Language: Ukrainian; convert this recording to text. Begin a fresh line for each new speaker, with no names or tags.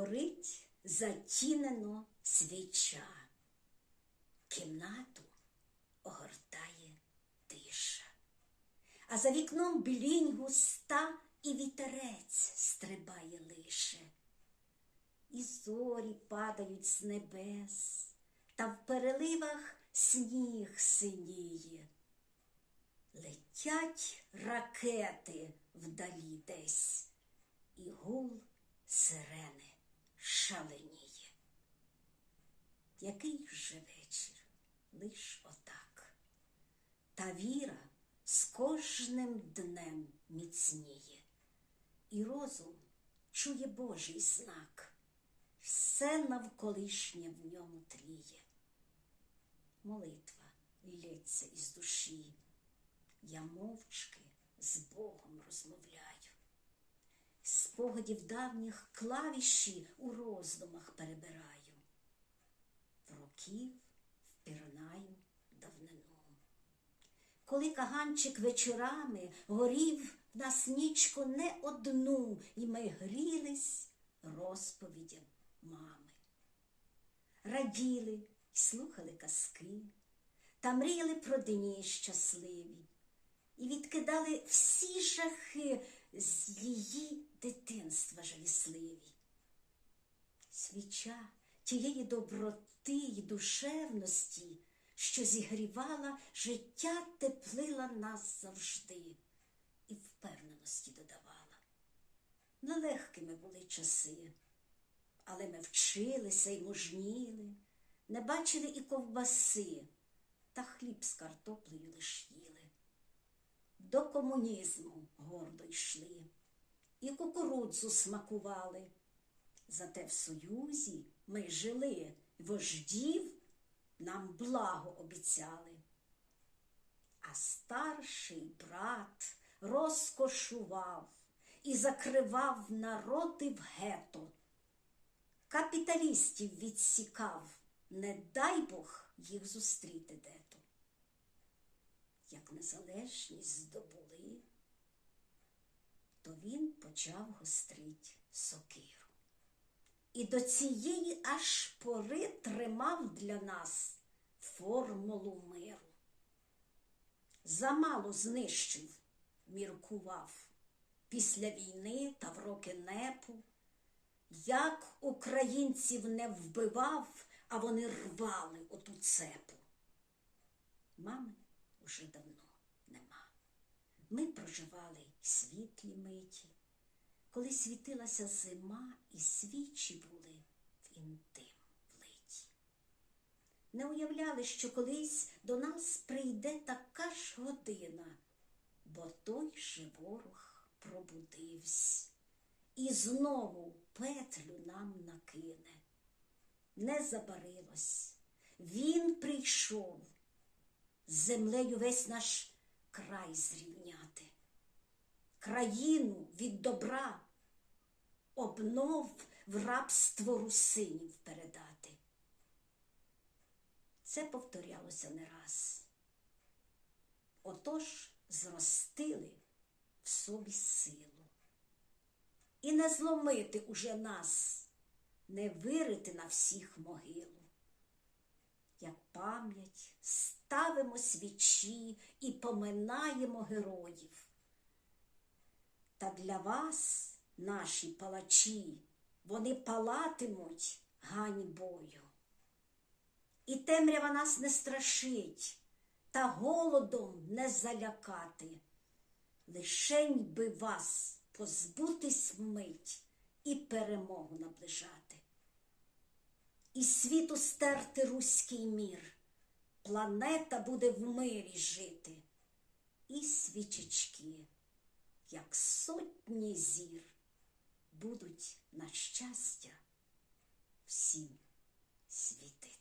горить затінено свіча. Кімнату огортає тиша. А за вікном білінь густа і вітерець стрибає лише. І зорі падають з небес, та в переливах сніг синіє. Летять ракети вдалі десь, і гул сирени шаленіє. Який же вечір, лиш отак, та віра з кожним днем міцніє, і розум чує Божий знак, все навколишнє в ньому тліє. Молитва лється із душі, я мовчки з Богом розмовляю. Спогадів давніх клавіші у роздумах перебираю, в років впірнаю давнину. Коли каганчик вечорами горів нас нічку не одну, і ми грілись розповідям мами. Раділи й слухали казки, та мріяли про дні щасливі, і відкидали всі жахи з її дитинства жалісливі. Свіча тієї доброти й душевності, що зігрівала життя, теплила нас завжди і впевненості додавала. Нелегкими були часи, але ми вчилися й мужніли, не бачили і ковбаси, та хліб з картоплею лиш їли. До комунізму гордо йшли, і кукурудзу смакували. Зате в Союзі ми жили, вождів нам благо обіцяли. А старший брат розкошував і закривав народи в гето. Капіталістів відсікав, не дай Бог їх зустріти дето. Як незалежність здобули, то він почав гострить сокиру. І до цієї аж пори тримав для нас формулу миру. Замало знищив, міркував після війни та в роки непу, як українців не вбивав, а вони рвали оту цепу. Мами уже давно нема. Ми проживали світлі миті, коли світилася зима, і свічі були в інтим влиті. Не уявляли, що колись до нас прийде така ж година, бо той же ворог пробудився і знову петлю нам накине. Не забарилось, він прийшов з землею весь наш край зрівняти, країну від добра, обнов в рабство русинів передати. Це повторялося не раз. Отож зростили в собі силу. І не зломити уже нас, не вирити на всіх могилу. Як пам'ять ставимо свічі і поминаємо героїв. Та для вас, наші палачі, вони палатимуть ганьбою. І темрява нас не страшить, та голодом не залякати. Лишень би вас позбутись вмить і перемогу наближати. І світу стерти руський мір, планета буде в мирі жити, і свічечки, як сотні зір, будуть на щастя всім світити.